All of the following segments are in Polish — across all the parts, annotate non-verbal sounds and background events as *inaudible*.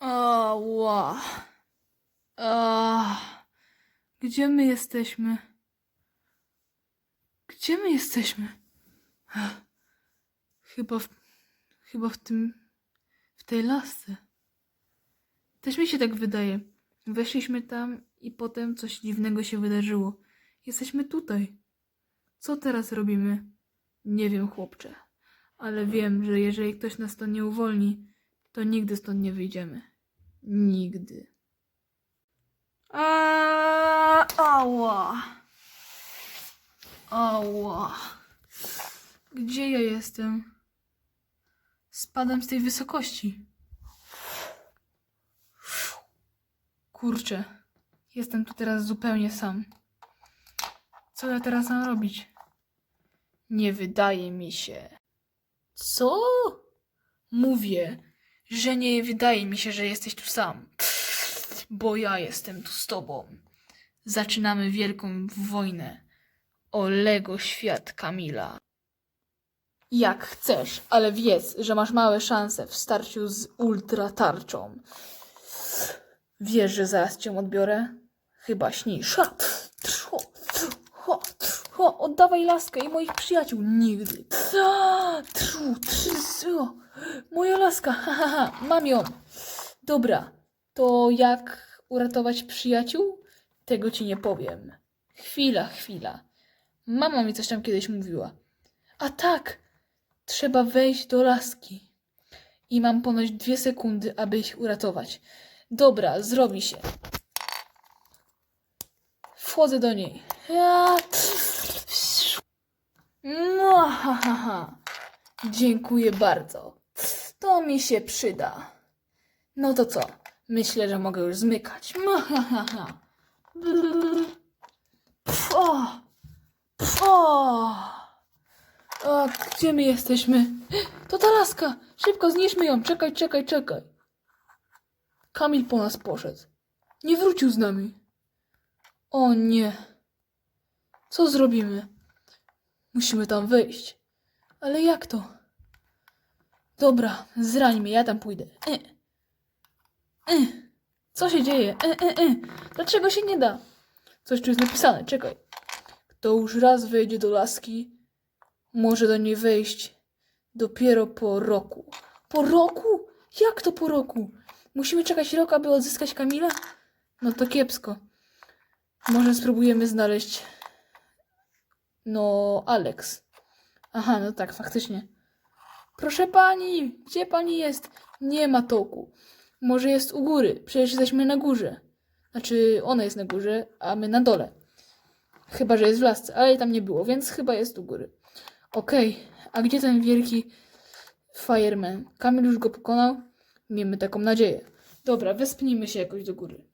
Ała. A. Gdzie my jesteśmy? Gdzie my jesteśmy? Chyba w, chyba w tym, w tej lasce. Też mi się tak wydaje. Weszliśmy tam i potem coś dziwnego się wydarzyło. Jesteśmy tutaj. Co teraz robimy? Nie wiem, chłopcze. Ale wiem, że jeżeli ktoś nas to nie uwolni, to nigdy stąd nie wyjdziemy. Nigdy. Ała. Ała. Gdzie ja jestem? Spadam z tej wysokości. Kurczę. Jestem tu teraz zupełnie sam. Co ja teraz mam robić? Nie wydaje mi się. Co? Mówię, że nie wydaje mi się, że jesteś tu sam. Bo ja jestem tu z tobą. Zaczynamy wielką wojnę o Lego świat Kamila. Jak chcesz, ale wiedz, że masz małe szanse w starciu z ultra tarczą. Wiesz, że zaraz cię odbiorę? Chyba śnisz. Ha! Tfu, ho, ho, oddawaj laskę i moich przyjaciół nigdy. A, tfu, tfu, Moja laska, ha, ha, ha, mam ją. Dobra, to jak uratować przyjaciół? Tego ci nie powiem. Chwila, chwila. Mama mi coś tam kiedyś mówiła. A tak, trzeba wejść do laski. I mam ponoć dwie sekundy, aby ich uratować. Dobra, zrobi się. Wchodzę do niej. Ja... No, ha, ha, ha. Dziękuję bardzo. To mi się przyda. No to co? Myślę, że mogę już zmykać. Ma, *laughs* ha, ha, ha. Pfo. Pfo. A gdzie my jesteśmy? To ta laska! Szybko zniszmy ją! Czekaj, czekaj, czekaj! Kamil po nas poszedł. Nie wrócił z nami. O nie. Co zrobimy? Musimy tam wejść. Ale jak to? Dobra, zrań mnie, ja tam pójdę. E. E. Co się dzieje? E, e, e. Dlaczego się nie da? Coś tu jest napisane, czekaj. Kto już raz wejdzie do laski, może do niej wejść dopiero po roku. Po roku? Jak to po roku? Musimy czekać rok, aby odzyskać Kamila? No to kiepsko. Może spróbujemy znaleźć. No, Alex. Aha, no tak, faktycznie. Proszę pani, gdzie pani jest? Nie ma toku. Może jest u góry, przecież jesteśmy na górze. Znaczy, ona jest na górze, a my na dole. Chyba, że jest w lasce, ale jej tam nie było, więc chyba jest u góry. Okej, a gdzie ten wielki fireman? Kamil już go pokonał? Miejmy taką nadzieję. Dobra, wespnijmy się jakoś do góry.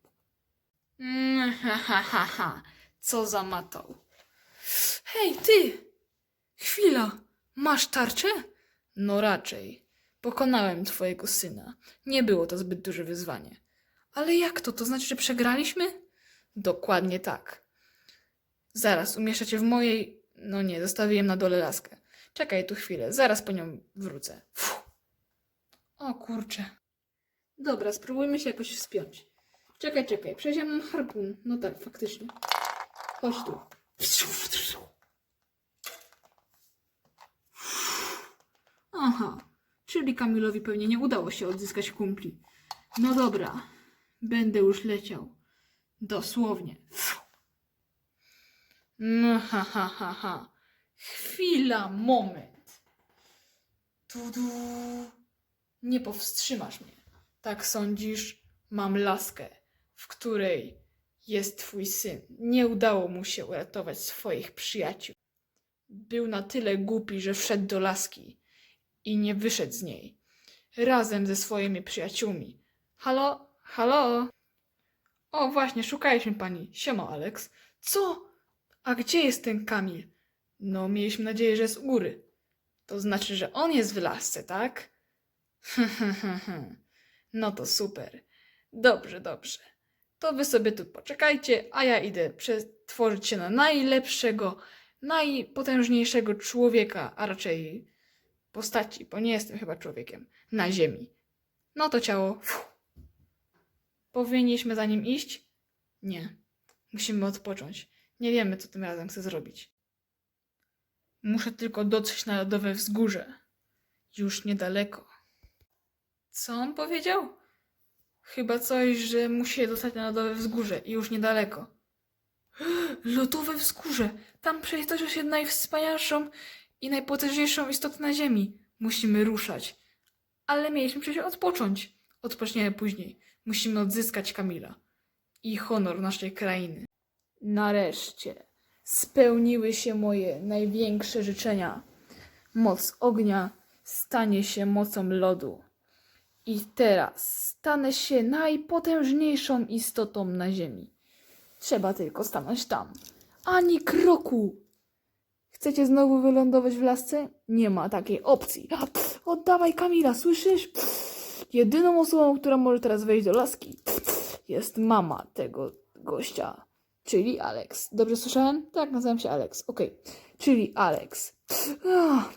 Mm, ha, ha, ha, ha. Co za matał. Hej, ty! Chwila, masz tarczę? No raczej. Pokonałem twojego syna. Nie było to zbyt duże wyzwanie. Ale jak to? To znaczy, że przegraliśmy? Dokładnie tak. Zaraz, umieszczacie w mojej... No nie, zostawiłem na dole laskę. Czekaj tu chwilę, zaraz po nią wrócę. Fuh. O kurczę. Dobra, spróbujmy się jakoś wspiąć. Czekaj, czekaj, ja mam harpun. No tak, faktycznie. Chodź tu. Aha, czyli Kamilowi pewnie nie udało się odzyskać kumpli. No dobra, będę już leciał. Dosłownie. No ha, ha, ha, ha. Chwila, moment. Tu, tu. Nie powstrzymasz mnie. Tak sądzisz? Mam laskę, w której jest twój syn. Nie udało mu się uratować swoich przyjaciół. Był na tyle głupi, że wszedł do laski i nie wyszedł z niej. Razem ze swoimi przyjaciółmi. Halo? Halo? O, właśnie, szukaliśmy pani. Siema, Alex. Co? A gdzie jest ten Kamil? No, mieliśmy nadzieję, że jest u góry. To znaczy, że on jest w lasce, tak? *laughs* no to super. Dobrze, dobrze. To wy sobie tu poczekajcie, a ja idę przetworzyć się na najlepszego, najpotężniejszego człowieka, a raczej postaci, bo nie jestem chyba człowiekiem, na ziemi. No to ciało. Fuh. Powinniśmy za nim iść? Nie. Musimy odpocząć. Nie wiemy, co tym razem chce zrobić. Muszę tylko dotrzeć na lodowe wzgórze. Już niedaleko. Co on powiedział? Chyba coś, że musi się dostać na lodowe wzgórze i już niedaleko. *gasps* Lodowe wzgórze! Tam przecież jest najwspanialszą i najpotężniejszą istotą na Ziemi. Musimy ruszać. Ale mieliśmy przecież odpocząć. Odpoczniemy później. Musimy odzyskać Kamila i honor naszej krainy. Nareszcie spełniły się moje największe życzenia. Moc ognia stanie się mocą lodu. I teraz stanę się najpotężniejszą istotą na Ziemi. Trzeba tylko stanąć tam. Ani kroku! Chcecie znowu wylądować w lasce? Nie ma takiej opcji. Pff, Oddawaj Kamila, słyszysz? Jedyną osobą, która może teraz wejść do laski, jest mama tego gościa, czyli Alex. Dobrze słyszałem? Tak, nazywam się Alex. Okej, czyli Alex. Ah,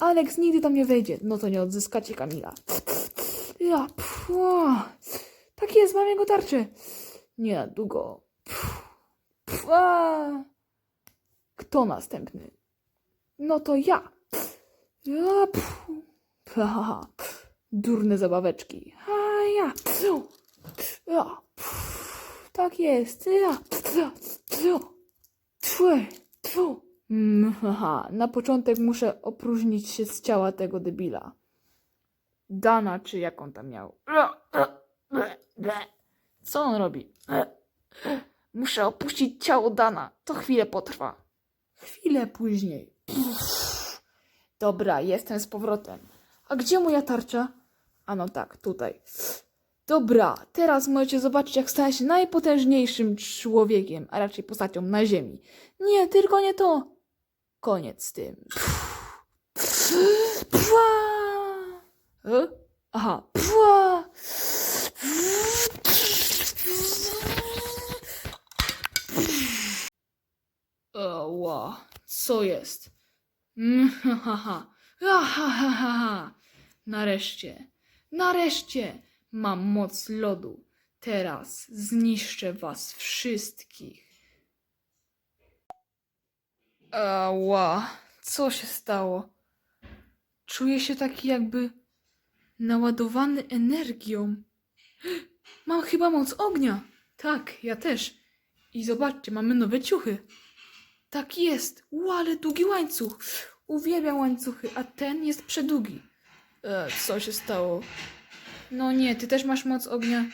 Alex nigdy tam nie wejdzie. No to nie odzyskacie Kamila. Ja, tak jest, mam jego tarczę. Nie długo. Pff, pff. Kto następny? No to ja. Ja, pff, ha, pff, durne zabaweczki. A ja. pff, ja, pff, tak jest. Ja, tfu, tfu. Mm, haha, na początek muszę opróżnić się z ciała tego debila. Dana, czy jak on tam miał? Co on robi? Muszę opuścić ciało Dana. To chwilę potrwa. Chwilę później. Dobra, jestem z powrotem. A gdzie moja tarcza? A no tak, tutaj. Dobra, teraz możecie zobaczyć, jak stałem się najpotężniejszym człowiekiem, a raczej postacią na Ziemi. Nie, tylko nie to. Koniec z tym. Pua! E? Aha. Pua! Oła, co jest? Mm, *laughs* ha. Ha, ha, ha, ha, ha. Nareszcie, nareszcie mam moc lodu. Teraz zniszczę was wszystkich. Ała, co się stało? Czuję się taki jakby naładowany energią. *gasps* Mam chyba moc ognia. Tak, ja też. I zobaczcie, mamy nowe ciuchy. Tak jest. Ła, ale długi łańcuch. Uwielbiam łańcuchy, a ten jest przedługi. E, co się stało? No nie, ty też masz moc ognia?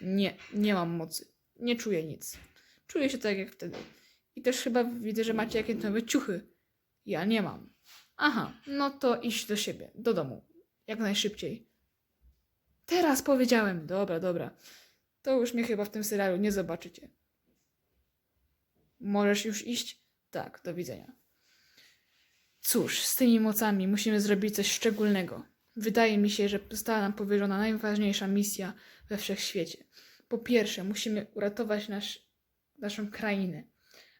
Nie, nie mam mocy. Nie czuję nic. Czuję się tak jak wtedy. I też chyba widzę, że macie jakieś nowe ciuchy. Ja nie mam. Aha, no to iść do siebie, do domu. Jak najszybciej. Teraz powiedziałem. Dobra, dobra. To już mnie chyba w tym serialu nie zobaczycie. Możesz już iść? Tak, do widzenia. Cóż, z tymi mocami musimy zrobić coś szczególnego. Wydaje mi się, że została nam powierzona najważniejsza misja we wszechświecie. Po pierwsze, musimy uratować nasz, naszą krainę,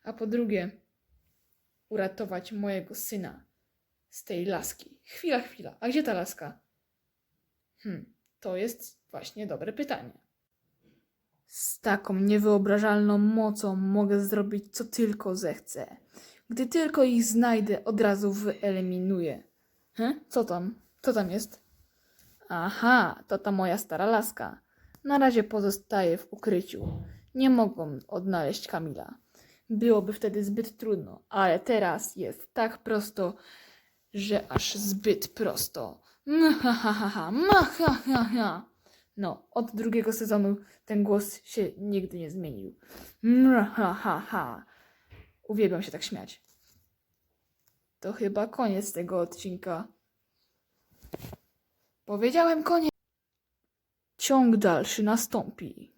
a po drugie, uratować mojego syna z tej laski. Chwila, chwila, a gdzie ta laska? Hmm, to jest właśnie dobre pytanie. Z taką niewyobrażalną mocą mogę zrobić co tylko zechcę. Gdy tylko ich znajdę, od razu wyeliminuję. Hm? Co tam? Co tam jest? Aha, to ta moja stara laska. Na razie pozostaje w ukryciu. Nie mogą odnaleźć Kamila. Byłoby wtedy zbyt trudno, ale teraz jest tak prosto, że aż zbyt prosto. No, od drugiego sezonu ten głos się nigdy nie zmienił. Mhahaha. Uwielbiam się tak śmiać. To chyba koniec tego odcinka. Powiedziałem koniec. Ciąg dalszy nastąpi.